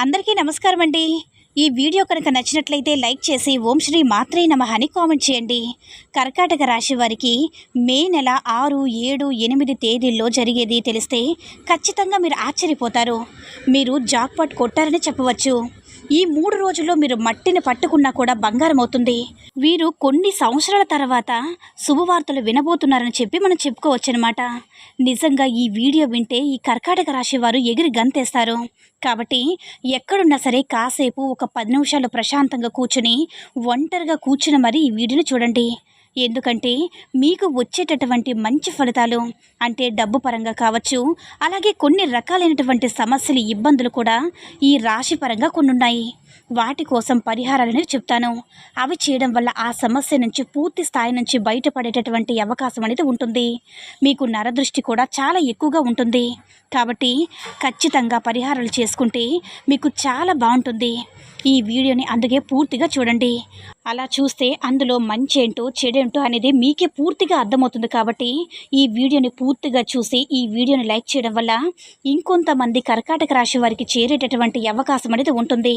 అందరికీ నమస్కారం అండి. ఈ వీడియో కనుక నచ్చినట్లయితే లైక్ చేసి ఓం శ్రీ మాత్రే నమ అని కామెంట్ చేయండి. కర్కాటక రాశి వారికి మే నెల ఆరు ఏడు ఎనిమిది తేదీల్లో జరిగేది తెలిస్తే ఖచ్చితంగా మీరు ఆశ్చర్యపోతారు. మీరు జాక్పాట్ కొట్టారని చెప్పవచ్చు. ఈ మూడు రోజుల్లో మీరు మట్టిని పట్టుకున్నా కూడా బంగారం అవుతుంది. వీరు కొన్ని సంవత్సరాల తర్వాత శుభవార్తలు వినబోతున్నారని చెప్పి మనం చెప్పుకోవచ్చు అనమాట నిజంగా ఈ వీడియో వింటే ఈ కర్కాటక రాశి వారు ఎగిరి గంతేస్తారు. కాబట్టి ఎక్కడున్నా సరే కాసేపు ఒక పది నిమిషాలు ప్రశాంతంగా కూర్చుని ఒంటరిగా కూర్చుని మరీ ఈ వీడియోని చూడండి. ఎందుకంటే మీకు వచ్చేటటువంటి మంచి ఫలితాలు అంటే డబ్బు పరంగా కావచ్చు అలాగే కొన్ని రకాలైనటువంటి సమస్యలు ఇబ్బందులు కూడా ఈ రాశి పరంగా కొన్ని ఉన్నాయి వాటి కోసం పరిహారాలని చెప్తాను. అవి చేయడం వల్ల ఆ సమస్య నుంచి పూర్తి స్థాయి నుంచి బయటపడేటటువంటి అవకాశం అనేది ఉంటుంది. మీకు నరదృష్టి కూడా చాలా ఎక్కువగా ఉంటుంది. కాబట్టి ఖచ్చితంగా పరిహారాలు చేసుకుంటే మీకు చాలా బాగుంటుంది. ఈ వీడియోని అందుకే పూర్తిగా చూడండి. అలా చూస్తే అందులో మంచి ఏంటో చెడేంటో అనేది మీకే పూర్తిగా అర్థమవుతుంది కాబట్టి ఈ వీడియోని పూర్తిగా చూసి ఈ వీడియోని లైక్ చేయడం వల్ల ఇంకొంతమంది కర్కాటక రాశి వారికి చేరేటటువంటి అవకాశం అనేది ఉంటుంది.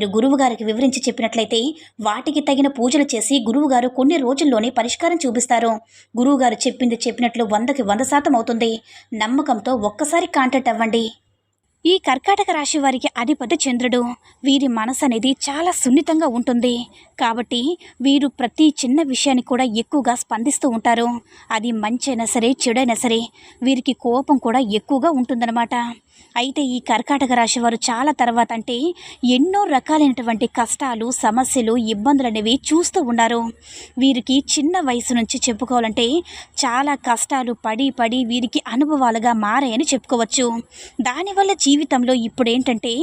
గురువుగారికి వివరించి చెప్పినట్లయితే వాటికి తగిన పూజలు చేసి గురువుగారు కొన్ని రోజుల్లోనే పరిష్కారం చూపిస్తారు. గురువుగారు చెప్పింది చెప్పినట్లు వందకి వంద శాతం అవుతుంది. నమ్మకంతో ఒక్కసారి కాంటాక్ట్ అవ్వండి. ఈ కర్కాటక రాశి వారికి అధిపతి చంద్రుడు. వీరి మనసు అనేది చాలా సున్నితంగా ఉంటుంది. కాబట్టి వీరు ప్రతి చిన్న విషయాన్ని కూడా ఎక్కువగా స్పందిస్తూ ఉంటారు. అది మంచైనా సరే చెడైనా సరే వీరికి కోపం కూడా ఎక్కువగా ఉంటుందన్నమాట. అయితే ఈ కర్కాటక రాశి వారు చాలా తర్వాత అంటే ఎన్నో రకాలైనటువంటి కష్టాలు సమస్యలు ఇబ్బందులు అనేవి చూస్తూ ఉన్నారు. వీరికి చిన్న వయసు నుంచి చెప్పుకోవాలంటే చాలా కష్టాలు పడి పడి వీరికి అనుభవాలుగా మారాయని చెప్పుకోవచ్చు. దానివల్ల జీవితంలో ఇప్పుడు ఏంటంటే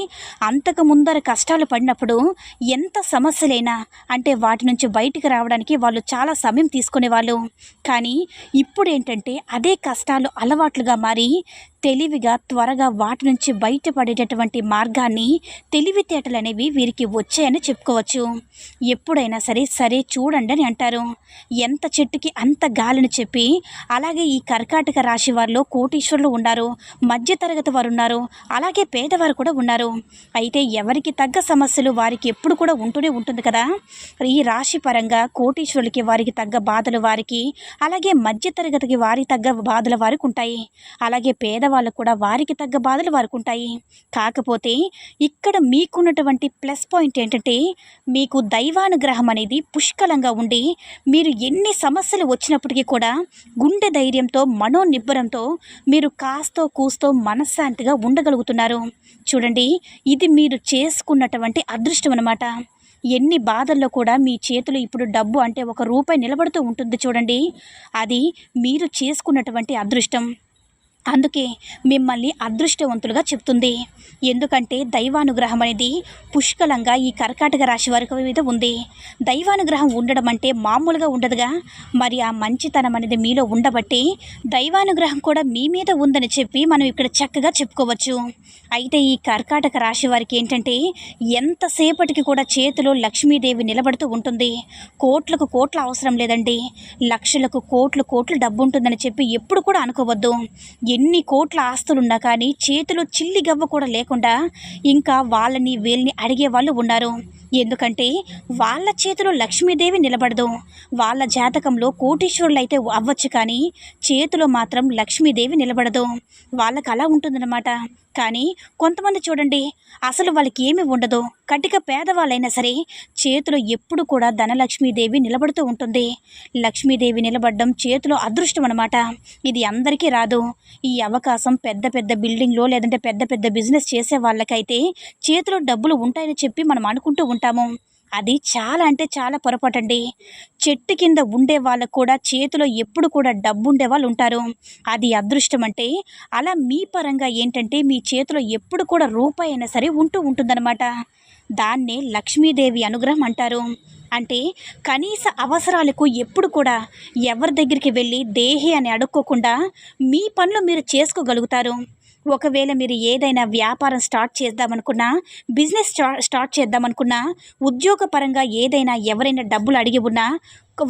అంతకు ముందర కష్టాలు పడినప్పుడు ఎంత సమస్యలైనా అంటే వాటి నుంచి బయటికి రావడానికి వాళ్ళు చాలా సమయం తీసుకునేవాళ్ళు. కానీ ఇప్పుడు ఏంటంటే అదే కష్టాలు అలవాట్లుగా మారి తెలివిగా త్వరగా వాటి నుంచి బయటపడేటటువంటి మార్గాన్ని తెలివితేటలు అనేవి వీరికి వచ్చాయని చెప్పుకోవచ్చు. ఎప్పుడైనా సరే సరే చూడండి అని అంటారు. ఎంత చెట్టుకి అంత గాలిని చెప్పి అలాగే ఈ కర్కాటక రాశి వారిలో కోటీశ్వరులు ఉన్నారు. మధ్యతరగతి వారు ఉన్నారు. అలాగే పేదవారు కూడా ఉన్నారు. అయితే ఎవరికి తగ్గ సమస్యలు వారికి ఎప్పుడు కూడా ఉంటూనే ఉంటుంది కదా. ఈ రాశి పరంగా కోటీశ్వరులకి వారికి తగ్గ బాధలు వారికి అలాగే మధ్యతరగతికి వారికి తగ్గ బాధలు వారికి ఉంటాయి. అలాగే పేద పేదవాళ్ళకు కూడా వారికి తగ్గ బాధలు వారికి ఉంటాయి కాకపోతే ఇక్కడ మీకున్నటువంటి ప్లస్ పాయింట్ ఏంటంటే మీకు దైవానుగ్రహం అనేది పుష్కలంగా ఉండి మీరు ఎన్ని సమస్యలు వచ్చినప్పటికీ కూడా గుండె ధైర్యంతో మనోనిబ్బరంతో మీరు కాస్తో కూస్తో మనశ్శాంతిగా ఉండగలుగుతున్నారు. చూడండి ఇది మీరు చేసుకున్నటువంటి అదృష్టం అనమాట ఎన్ని బాధల్లో కూడా మీ చేతులు ఇప్పుడు డబ్బు అంటే ఒక రూపాయి నిలబడుతూ ఉంటుంది చూడండి. అది మీరు చేసుకున్నటువంటి అదృష్టం. అందుకే మిమ్మల్ని అదృష్టవంతులుగా చెప్తుంది ఎందుకంటే దైవానుగ్రహం అనేది పుష్కలంగా ఈ కర్కాటక రాశి వారి మీద ఉంది. దైవానుగ్రహం ఉండడం అంటే మామూలుగా ఉండదుగా. మరి ఆ మంచితనం అనేది మీలో ఉండబట్టి దైవానుగ్రహం కూడా మీ మీద ఉందని చెప్పి మనం ఇక్కడ చక్కగా చెప్పుకోవచ్చు. అయితే ఈ కర్కాటక రాశి వారికి ఏంటంటే ఎంతసేపటికి కూడా చేతిలో లక్ష్మీదేవి నిలబడుతూ ఉంటుంది. కోట్లకు కోట్ల అవసరం లేదండి. లక్షలకు కోట్లు కోట్లు డబ్బు ఉంటుందని చెప్పి ఎప్పుడు కూడా అనుకోవద్దు. ఎన్ని కోట్ల ఆస్తులున్నా కానీ చేతిలో చిల్లి గవ్వ కూడా లేకుండా ఇంకా వాళ్ళని వీళ్ళని అడిగే వాళ్ళు ఉన్నారు. ఎందుకంటే వాళ్ళ చేతిలో లక్ష్మీదేవి నిలబడదు. వాళ్ళ జాతకంలో కోటీశ్వరులు అయితే అవ్వచ్చు కానీ చేతిలో మాత్రం లక్ష్మీదేవి నిలబడదు. వాళ్ళకు అలా ఉంటుందన్నమాట. కానీ కొంతమంది చూడండి అసలు వాళ్ళకి ఏమి ఉండదు. కటిక పేదవాళ్ళైనా సరే చేతిలో ఎప్పుడు కూడా ధనలక్ష్మీదేవి నిలబడుతూ ఉంటుంది. లక్ష్మీదేవి నిలబడడం చేతిలో అదృష్టం అనమాట ఇది అందరికీ రాదు. ఈ అవకాశం పెద్ద పెద్ద బిల్డింగ్లో లేదంటే పెద్ద పెద్ద బిజినెస్ చేసే వాళ్ళకైతే చేతిలో డబ్బులు ఉంటాయని చెప్పి మనం అనుకుంటూ ఉంటాము. అది చాలా అంటే చాలా పొరపాటండి. చెట్టు కింద ఉండే వాళ్ళకు కూడా చేతిలో ఎప్పుడు కూడా డబ్బు ఉండే వాళ్ళు ఉంటారు. అది అదృష్టం అంటే అలా మీ పరంగా ఏంటంటే మీ చేతిలో ఎప్పుడు కూడా రూపాయి అయినా సరే ఉంటూ ఉంటుందన్నమాట. దాన్నే లక్ష్మీదేవి అనుగ్రహం అంటారు. అంటే కనీస అవసరాలకు ఎప్పుడు కూడా ఎవరి దగ్గరికి వెళ్ళి దేహి అని అడుక్కోకుండా మీ పనులు మీరు చేసుకోగలుగుతారు. ఒకవేళ మీరు ఏదైనా వ్యాపారం స్టార్ట్ చేద్దామనుకున్నా బిజినెస్ స్టా స్టార్ట్ చేద్దామనుకున్నా ఉద్యోగపరంగా ఏదైనా ఎవరైనా డబ్బులు అడిగి ఉన్నా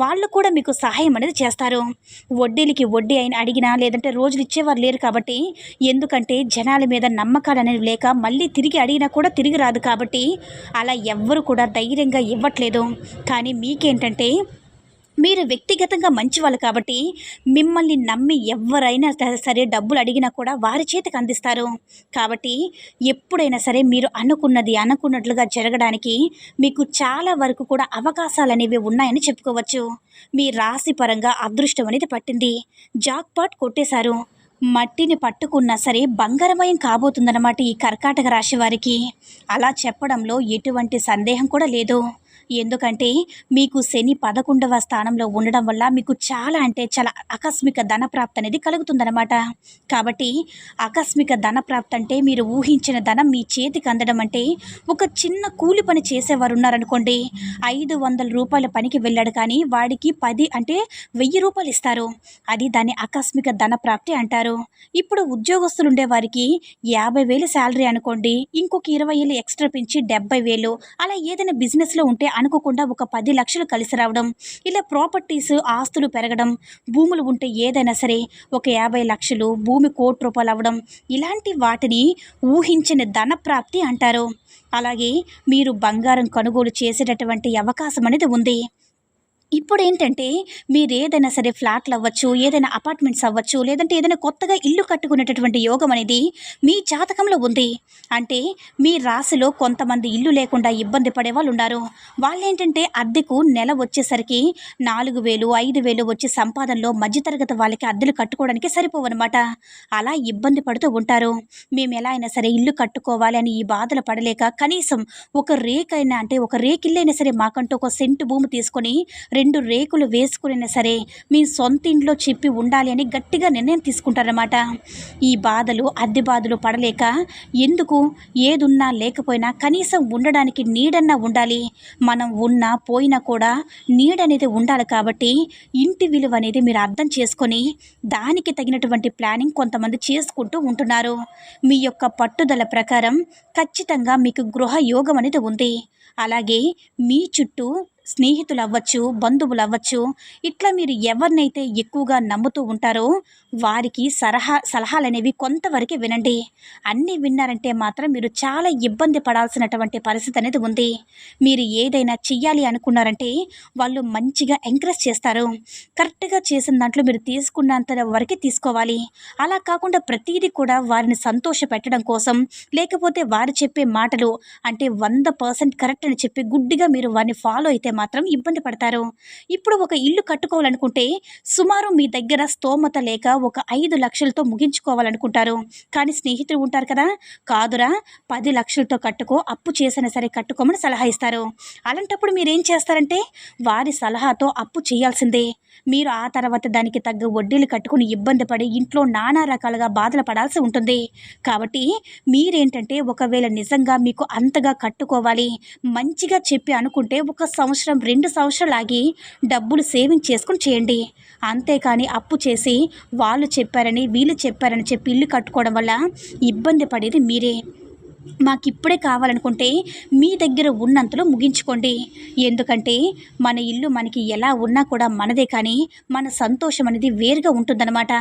వాళ్ళు కూడా మీకు సహాయం అనేది చేస్తారు. వడ్డీలకి వడ్డీ అయిన అడిగినా లేదంటే రోజులు ఇచ్చేవారు లేరు కాబట్టి ఎందుకంటే జనాల మీద నమ్మకాలు అనేవి లేక మళ్ళీ తిరిగి అడిగినా కూడా తిరిగి రాదు కాబట్టి అలా ఎవ్వరు కూడా ధైర్యంగా ఇవ్వట్లేదు. కానీ మీకేంటంటే మీరు వ్యక్తిగతంగా మంచివాళ్ళు కాబట్టి మిమ్మల్ని నమ్మి ఎవరైనా సరే డబ్బులు అడిగినా కూడా వారి చేతికి అందిస్తారు. కాబట్టి ఎప్పుడైనా సరే మీరు అనుకున్నది అనుకున్నట్లుగా జరగడానికి మీకు చాలా వరకు కూడా అవకాశాలు అనేవి ఉన్నాయని చెప్పుకోవచ్చు. మీ రాశి పరంగా అదృష్టం అనేది పట్టింది. జాక్పాట్ కొట్టేశారు. మట్టిని పట్టుకున్నా సరే బంగారమయం కాబోతుందన్నమాట ఈ కర్కాటక రాశి వారికి. అలా చెప్పడంలో ఎటువంటి సందేహం కూడా లేదు. ఎందుకంటే మీకు శని పదకొండవ స్థానంలో ఉండడం వల్ల మీకు చాలా అంటే చాలా ఆకస్మిక ధనప్రాప్తి అనేది కలుగుతుందనమాట కాబట్టి ఆకస్మిక ధనప్రాప్తి అంటే మీరు ఊహించిన ధనం మీ చేతికి అందడం అంటే ఒక చిన్న కూలి పని చేసేవారు ఉన్నారనుకోండి. ఐదు వందల రూపాయల పనికి వెళ్ళాడు కానీ వాడికి పది అంటే వెయ్యి రూపాయలు ఇస్తారు. అది దాని ఆకస్మిక ధన ప్రాప్తి అంటారు. ఇప్పుడు ఉద్యోగస్తులు ఉండేవారికి యాభై వేలు శాలరీ అనుకోండి ఇంకొక ఇరవై వేలు ఎక్స్ట్రా పెంచి డెబ్బై వేలు అలా ఏదైనా బిజినెస్లో ఉంటే అనుకోకుండా ఒక పది లక్షలు కలిసి రావడం ఇలా ప్రాపర్టీస్ ఆస్తులు పెరగడం భూములు ఉంటే ఏదైనా సరే ఒక యాభై లక్షలు భూమి కోటి రూపాయలు అవ్వడం ఇలాంటి వాటిని ఊహించిన ధన ప్రాప్తి అంటారు. అలాగే మీరు బంగారం కొనుగోలు చేసేటటువంటి అవకాశం అనేది ఉంది. ఇప్పుడు ఏంటంటే మీరు ఏదైనా సరే ఫ్లాట్లు అవ్వచ్చు ఏదైనా అపార్ట్మెంట్స్ అవ్వచ్చు లేదంటే ఏదైనా కొత్తగా ఇల్లు కట్టుకునేటటువంటి యోగం అనేది మీ జాతకంలో ఉంది. అంటే మీ రాశిలో కొంతమంది ఇల్లు లేకుండా ఇబ్బంది పడే వాళ్ళు ఉన్నారు. వాళ్ళు ఏంటంటే అద్దెకు నెల వచ్చేసరికి నాలుగు వేలు ఐదు వేలు వచ్చే సంపాదనలో మధ్యతరగతి వాళ్ళకి అద్దెలు కట్టుకోవడానికి సరిపోవన్నమాట. అలా ఇబ్బంది పడుతూ ఉంటారు. మేము ఎలా అయినా సరే ఇల్లు కట్టుకోవాలి అని ఈ బాధలు పడలేక కనీసం ఒక రేకైనా అంటే ఒక రేకిల్లైనా సరే మాకంటూ ఒక సెంటు భూమి తీసుకొని రెండు రేకులు వేసుకునైనా సరే మీ సొంత ఇంట్లో చెప్పి ఉండాలి అని గట్టిగా నిర్ణయం తీసుకుంటారన్నమాట. ఈ బాధలు అద్దె బాధలు పడలేక ఎందుకు? ఏదున్నా లేకపోయినా కనీసం ఉండడానికి నీడన్నా ఉండాలి. మనం ఉన్నా పోయినా కూడా నీడ అనేది ఉండాలి కాబట్టి ఇంటి విలువ అనేది మీరు అర్థం చేసుకొని దానికి తగినటువంటి ప్లానింగ్ కొంతమంది చేసుకుంటూ ఉంటున్నారు. మీ యొక్క పట్టుదల ప్రకారం ఖచ్చితంగా మీకు గృహ యోగం అనేది ఉంది. అలాగే మీ చుట్టూ స్నేహితులు అవ్వచ్చు బంధువులు అవ్వచ్చు ఇట్లా మీరు ఎవరినైతే ఎక్కువగా నమ్ముతూ ఉంటారో వారికి సలహా సలహాలు అనేవి కొంతవరకే వినండి. అన్నీ విన్నారంటే మాత్రం మీరు చాలా ఇబ్బంది పడాల్సినటువంటి పరిస్థితి అనేది ఉంది. మీరు ఏదైనా చెయ్యాలి అనుకున్నారంటే వాళ్ళు మంచిగా ఎంకరేజ్ చేస్తారు. కరెక్ట్గా చేసిన దాంట్లో మీరు తీసుకున్నంత వరకే తీసుకోవాలి. అలా కాకుండా ప్రతిదీ కూడా వారిని సంతోష పెట్టడం కోసం లేకపోతే వారు చెప్పే మాటలు అంటే వంద పర్సెంట్ కరెక్ట్ అని చెప్పి గుడ్డిగా మీరు వారిని ఫాలో అయితే మాత్రం ఇబ్బంది పడతారు. ఇప్పుడు ఒక ఇల్లు కట్టుకోవాలనుకుంటే సుమారు మీ దగ్గర స్తోమత లేక ఒక ఐదు లక్షలతో ముగించుకోవాలనుకుంటారు. కానీ స్నేహితులు ఉంటారు కదా? కాదురా పది లక్షలతో కట్టుకో అప్పు చేసినా సరే కట్టుకోమని సలహా ఇస్తారు. అలాంటప్పుడు మీరు ఏం చేస్తారంటే వారి సలహాతో అప్పు చేయాల్సిందే. మీరు ఆ తర్వాత దానికి తగ్గ వడ్డీలు కట్టుకుని ఇబ్బంది పడి ఇంట్లో నానా రకాలుగా బాధలు పడాల్సి ఉంటుంది. కాబట్టి మీరేంటంటే ఒకవేళ నిజంగా మీకు అంతగా కట్టుకోవాలి మంచిగా చెప్పి అనుకుంటే ఒక సంవత్సరం రెండు సంవత్సరాలు ఆగి డబ్బులు సేవింగ్ చేసుకుని చేయండి. అంతేకాని అప్పు చేసి వాళ్ళు చెప్పారని వీళ్ళు చెప్పారని చెప్పి ఇల్లు కట్టుకోవడం వల్ల ఇబ్బంది పడేది మీరే. మాకు ఇప్పుడే కావాలనుకుంటే మీ దగ్గర ఉన్నంతలో ముగించుకోండి. ఎందుకంటే మన ఇల్లు మనకి ఎలా ఉన్నా కూడా మనదే కానీ మన సంతోషం అనేది వేరుగా ఉంటుందన్నమాట.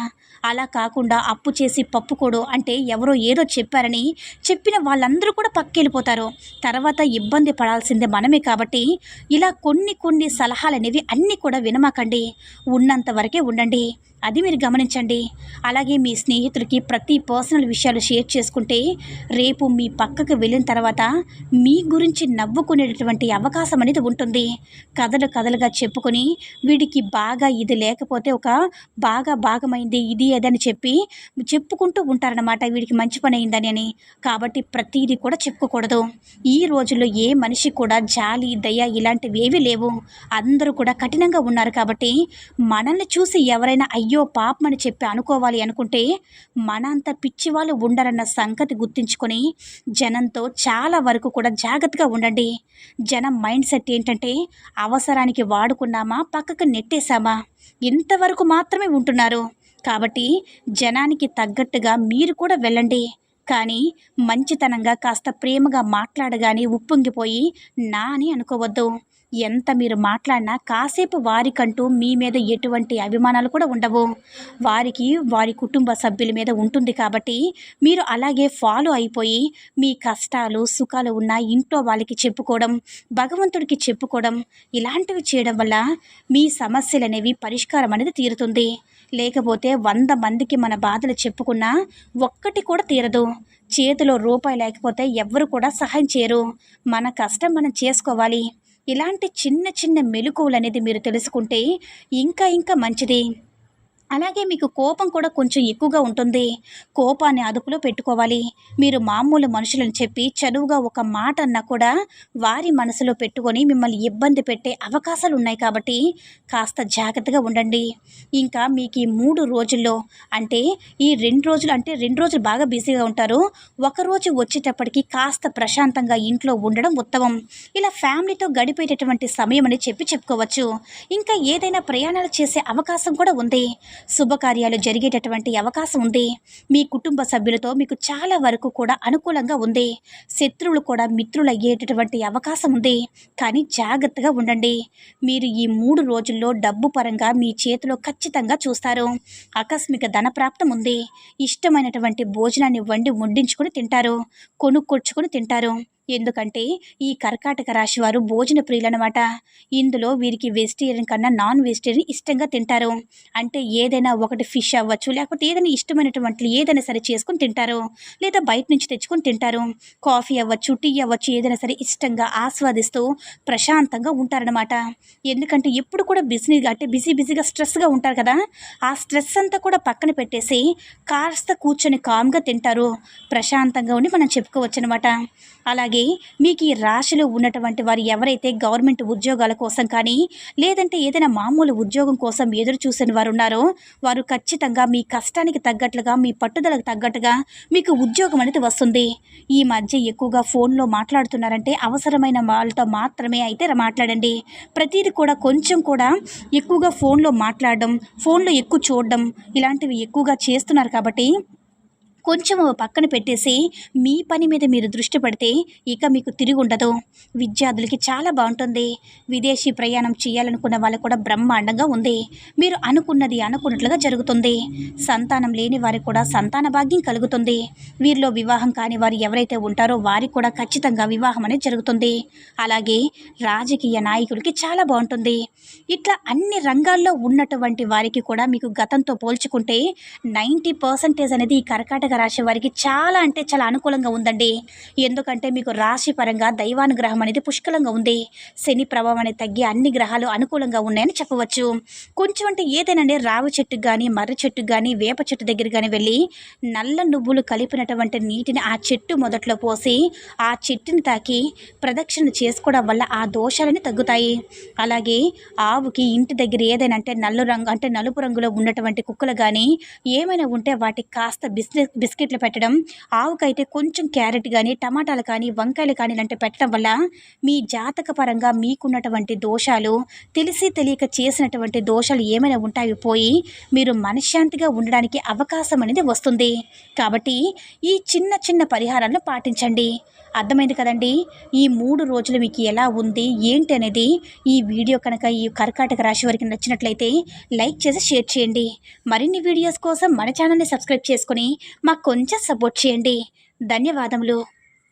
అలా కాకుండా అప్పు చేసి పప్పుకోడు అంటే ఎవరో ఏదో చెప్పారని చెప్పిన వాళ్ళందరూ కూడా పక్కెళ్ళిపోతారు. తర్వాత ఇబ్బంది పడాల్సిందే మనమే కాబట్టి ఇలా కొన్ని కొన్ని సలహాలు అనేవి అన్నీ కూడా వినమాకండి. ఉన్నంత వరకే ఉండండి. అది మీరు గమనించండి. అలాగే మీ స్నేహితులకి ప్రతి పర్సనల్ విషయాలు షేర్ చేసుకుంటే రేపు మీ పక్కకు వెళ్ళిన తర్వాత మీ గురించి నవ్వుకునేటటువంటి అవకాశం అనేది ఉంటుంది. కథలు కథలుగా చెప్పుకొని వీడికి బాగా ఇది లేకపోతే ఒక బాగా భాగమైంది ఇది అదని చెప్పి చెప్పుకుంటూ ఉంటారనమాట వీడికి మంచి పని అయిందని అని. కాబట్టి ప్రతిదీ కూడా చెప్పుకోకూడదు. ఈ రోజుల్లో ఏ మనిషి కూడా జాలి దయ ఇలాంటివి ఏవి లేవు. అందరూ కూడా కఠినంగా ఉన్నారు కాబట్టి మనల్ని చూసి ఎవరైనా అయ్యో పాపమని చెప్పి అనుకోవాలి అనుకుంటే మన అంత పిచ్చి వాళ్ళు ఉండరన్న సంగతి గుర్తించుకొని జనంతో చాలా వరకు కూడా జాగ్రత్తగా ఉండండి. జనం మైండ్ సెట్ ఏంటంటే అవసరానికి వాడుకున్నామా పక్కకు నెట్టేశామా? ఇంతవరకు మాత్రమే ఉంటున్నారు. కాబట్టి జనానికి తగ్గట్టుగా మీరు కూడా వెళ్ళండి. కానీ మంచితనంగా కాస్త ప్రేమగా మాట్లాడగానే ఉప్పొంగిపోయి నా అని అనుకోవద్దు. ఎంత మీరు మాట్లాడినా కాసేపు వారికంటూ మీ మీద ఎటువంటి అభిమానాలు కూడా ఉండవు. వారికి వారి కుటుంబ సభ్యుల మీద ఉంటుంది కాబట్టి మీరు అలాగే ఫాలో అయిపోయి మీ కష్టాలు సుఖాలు ఉన్న ఇంట్లో వాళ్ళకి చెప్పుకోవడం భగవంతుడికి చెప్పుకోవడం ఇలాంటివి చేయడం వల్ల మీ సమస్యలు అనేవి పరిష్కారం అనేది తీరుతుంది. లేకపోతే వంద మందికి మన బాధలు చెప్పుకున్నా ఒక్కటి కూడా తీరదు. చేతిలో రూపాయి లేకపోతే ఎవ్వరు కూడా సహాయం చేయరు. మన కష్టం మనం చేసుకోవాలి. ఇలాంటి చిన్న చిన్న మెలకువలు అనేది మీరు తెలుసుకుంటే ఇంకా ఇంకా మంచిది. అలాగే మీకు కోపం కూడా కొంచెం ఎక్కువగా ఉంటుంది. కోపాన్ని అదుపులో పెట్టుకోవాలి. మీరు మామూలు మనుషులను చెప్పి చదువుగా ఒక మాట అన్నా కూడా వారి మనసులో పెట్టుకొని మిమ్మల్ని ఇబ్బంది పెట్టే అవకాశాలు ఉన్నాయి కాబట్టి కాస్త జాగ్రత్తగా ఉండండి. ఇంకా మీకు ఈ మూడు రోజుల్లో అంటే ఈ రెండు రోజులు అంటే రెండు రోజులు బాగా బిజీగా ఉంటారు. ఒకరోజు వచ్చేటప్పటికి కాస్త ప్రశాంతంగా ఇంట్లో ఉండడం ఉత్తమం. ఇలా ఫ్యామిలీతో గడిపేటటువంటి సమయం అని చెప్పి చెప్పుకోవచ్చు. ఇంకా ఏదైనా ప్రయాణాలు చేసే అవకాశం కూడా ఉంది. శుభకార్యాలు జరిగేటటువంటి అవకాశం ఉంది. మీ కుటుంబ సభ్యులతో మీకు చాలా వరకు కూడా అనుకూలంగా ఉంది. శత్రువులు కూడా మిత్రులు అయ్యేటటువంటి అవకాశం ఉంది. కానీ జాగ్రత్తగా ఉండండి. మీరు ఈ మూడు రోజుల్లో డబ్బు పరంగా మీ చేతిలో ఖచ్చితంగా చూస్తారు. ఆకస్మిక ధనప్రాప్తం ఉంది. ఇష్టమైనటువంటి భోజనాన్ని వండి వండించుకొని తింటారు. కొనుక్కొచ్చుకొని తింటారు. ఎందుకంటే ఈ కర్కాటక రాశి వారు భోజన ప్రియులనమాట. ఇందులో వీరికి వెజిటేరియన్ కన్నా నాన్ వెజిటేరియన్ ఇష్టంగా తింటారు. అంటే ఏదైనా ఒకటి ఫిష్ అవ్వచ్చు లేకపోతే ఏదైనా ఇష్టమైనటువంటి ఏదైనా సరే చేసుకొని తింటారు. లేదా బయట నుంచి తెచ్చుకొని తింటారు. కాఫీ అవ్వచ్చు టీ అవ్వచ్చు ఏదైనా సరే ఇష్టంగా ఆస్వాదిస్తూ ప్రశాంతంగా ఉంటారనమాట. ఎందుకంటే ఎప్పుడు కూడా బిజీ అంటే బిజీ బిజీగా స్ట్రెస్గా ఉంటారు కదా. ఆ స్ట్రెస్ అంతా కూడా పక్కన పెట్టేసి కాస్త కూర్చొని కామ్గా తింటారు. ప్రశాంతంగా ఉండి మనం చెప్పుకోవచ్చు అనమాట అలాగే మీకు ఈ రాశిలో ఉన్నటువంటి వారు ఎవరైతే గవర్నమెంట్ ఉద్యోగాల కోసం కానీ లేదంటే ఏదైనా మామూలు ఉద్యోగం కోసం ఎదురు చూసిన వారు ఉన్నారో వారు ఖచ్చితంగా మీ కష్టానికి తగ్గట్లుగా మీ పట్టుదలకు తగ్గట్టుగా మీకు ఉద్యోగం అనేది వస్తుంది. ఈ మధ్య ఎక్కువగా ఫోన్లో మాట్లాడుతున్నారంటే అవసరమైన వాళ్ళతో మాత్రమే అయితే మాట్లాడండి. ప్రతిదీ కూడా కొంచెం కూడా ఎక్కువగా ఫోన్లో మాట్లాడడం ఫోన్లో ఎక్కువ చూడడం ఇలాంటివి ఎక్కువగా చేస్తున్నారు కాబట్టి కొంచెం పక్కన పెట్టేసి మీ పని మీద మీరు దృష్టి పెడితే ఇక మీకు తిరిగి ఉండదు. విద్యార్థులకి చాలా బాగుంటుంది. విదేశీ ప్రయాణం చేయాలనుకున్న వాళ్ళు కూడా బ్రహ్మాండంగా ఉంది. మీరు అనుకున్నది అనుకున్నట్లుగా జరుగుతుంది. సంతానం లేని వారికి కూడా సంతాన భాగ్యం కలుగుతుంది. వీరిలో వివాహం కాని వారు ఎవరైతే ఉంటారో వారికి కూడా ఖచ్చితంగా వివాహం అనేది జరుగుతుంది. అలాగే రాజకీయ నాయకులకి చాలా బాగుంటుంది. ఇట్లా అన్ని రంగాల్లో ఉన్నటువంటి వారికి కూడా మీకు గతంతో పోల్చుకుంటే నైంటీ పర్సెంటేజ్ అనేది ఈ కర్కాటక రాశి వారికి చాలా అంటే చాలా అనుకూలంగా ఉందండి. ఎందుకంటే మీకు రాశి పరంగా దైవానుగ్రహం అనేది పుష్కలంగా ఉంది. శని ప్రభావం అనేది తగ్గి అన్ని గ్రహాలు అనుకూలంగా ఉన్నాయని చెప్పవచ్చు. కొంచెం అంటే ఏదైనా రావి చెట్టుకు కానీ మర్రి చెట్టుకు కానీ వేప చెట్టు దగ్గర కానీ వెళ్ళి నల్ల నువ్వులు కలిపినటువంటి నీటిని ఆ చెట్టు మొదట్లో పోసి ఆ చెట్టుని తాకి ప్రదక్షిణ చేసుకోవడం వల్ల ఆ దోషాలని తగ్గుతాయి. అలాగే ఆవుకి ఇంటి దగ్గర ఏదైనా అంటే నల్లు రంగు అంటే నలుపు రంగులో ఉన్నటువంటి కుక్కలు కానీ ఏమైనా ఉంటే వాటికి కాస్త బిస్కెట్ బిస్కెట్లు పెట్టడం ఆవుకైతే కొంచెం క్యారెట్ కానీ టమాటాలు కానీ వంకాయలు కానీ ఇలాంటివి పెట్టడం వల్ల మీ జాతక పరంగా మీకున్నటువంటి దోషాలు తెలిసి తెలియక చేసినటువంటి దోషాలు ఏమైనా ఉంటాయి పోయి మీరు మనశ్శాంతిగా ఉండడానికి అవకాశం అనేది వస్తుంది. కాబట్టి ఈ చిన్న చిన్న పరిహారాలను పాటించండి. అర్థమైంది కదండి? ఈ మూడు రోజులు మీకు ఎలా ఉంది? ఏంటి అనేది ఈ వీడియో కనుక ఈ కర్కాటక రాశి వారికి నచ్చినట్లయితే లైక్ చేసి షేర్ చేయండి. మరిన్ని వీడియోస్ కోసం మన ఛానల్ని సబ్స్క్రైబ్ చేసుకొని మాకు కొంచెం సపోర్ట్ చేయండి. ధన్యవాదములు.